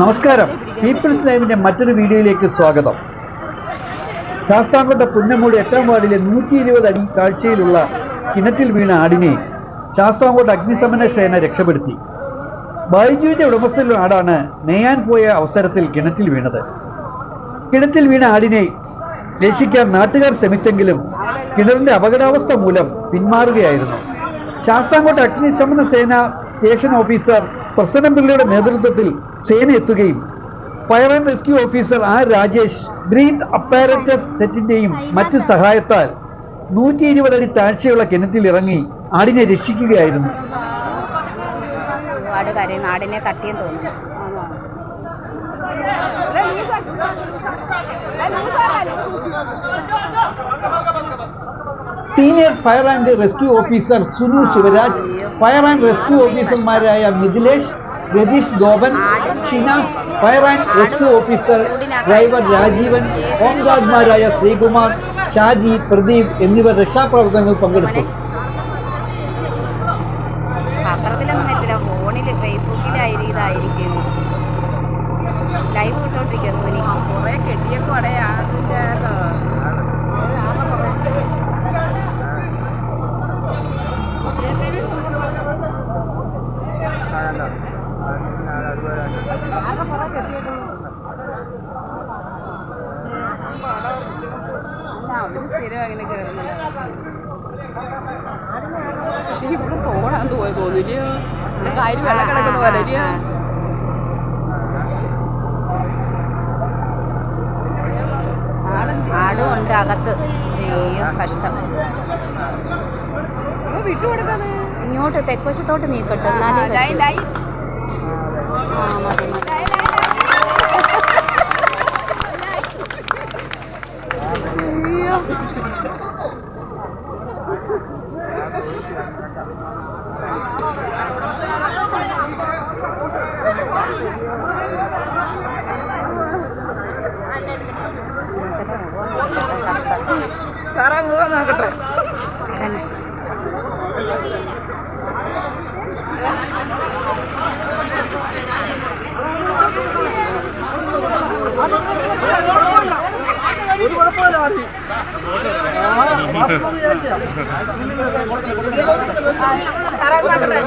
നമസ്കാരം. പീപ്പിൾസ് ലൈവിന്റെ മറ്റൊരു വീഡിയോയിലേക്ക് സ്വാഗതം. ശാസ്താംകോട്ട പുന്നമൂടി എട്ടാം വാർഡിലെ നൂറ്റി ഇരുപത് അടി താഴ്ചയിലുള്ള കിണറ്റിൽ വീണ ആടിനെ ശാസ്താംകോട്ട അഗ്നിശമന സേന രക്ഷപ്പെടുത്തി. ബൈജുവിന്റെ ഉടമസ്ഥയിലുള്ള ആടാണ് മേയാൻ പോയ അവസരത്തിൽ കിണറ്റിൽ വീണത്. കിണറ്റിൽ വീണ ആടിനെ രക്ഷിക്കാൻ നാട്ടുകാർ ശ്രമിച്ചെങ്കിലും കിണറിന്റെ അപകടാവസ്ഥ മൂലം പിന്മാറുകയായിരുന്നു. ശാസ്താംകോട്ട അഗ്നിശമന സേന സ്റ്റേഷൻ ഓഫീസർ പ്രസന്നപിള്ളയുടെ നേതൃത്വത്തിൽ സേന എത്തുകയും fire and rescue officer R Rajesh breath apparatus സെറ്റിന്റെയും മറ്റ് സഹായത്താൽ നൂറ്റി ഇരുപത് അടി താഴ്ചയുള്ള കിണറ്റിൽ ഇറങ്ങി ആടിനെ രക്ഷിക്കുകയായിരുന്നു. ഒരുപാട് കാര്യം നാടിനെ തോന്നുന്നു. Senior fire and rescue officer Sunu Sivaraj fire and rescue ഓഫീസർമാരായ Mithilesh Ratheesh Gopan Shinas fire and rescue officer driver Rajeevan ഹോംഗാർഡ്മാരായ Sreekumar Shaji Pradeep എന്നിവർ രക്ഷാപ്രവർത്തനങ്ങളിൽ പങ്കെടുത്തു. സ്ഥിരം അങ്ങനെ കയറുന്നില്ല ഇവിടെ പോകണമെന്ന് പോയി തോന്നില്ലയോ കാര്യം വെള്ളം കിടക്കുന്ന പോലെ ഇല്ലയോ? ആടും ഉണ്ട് അകത്ത്. കഷ്ടം. ഇങ്ങോട്ട് തെക്കുവശത്തോട്ട് നീക്കട്ടെ. എന്നാലേ ആ മതി മുഖം നോക്കട്ടെ. സാറാ നോക്കട്ടെ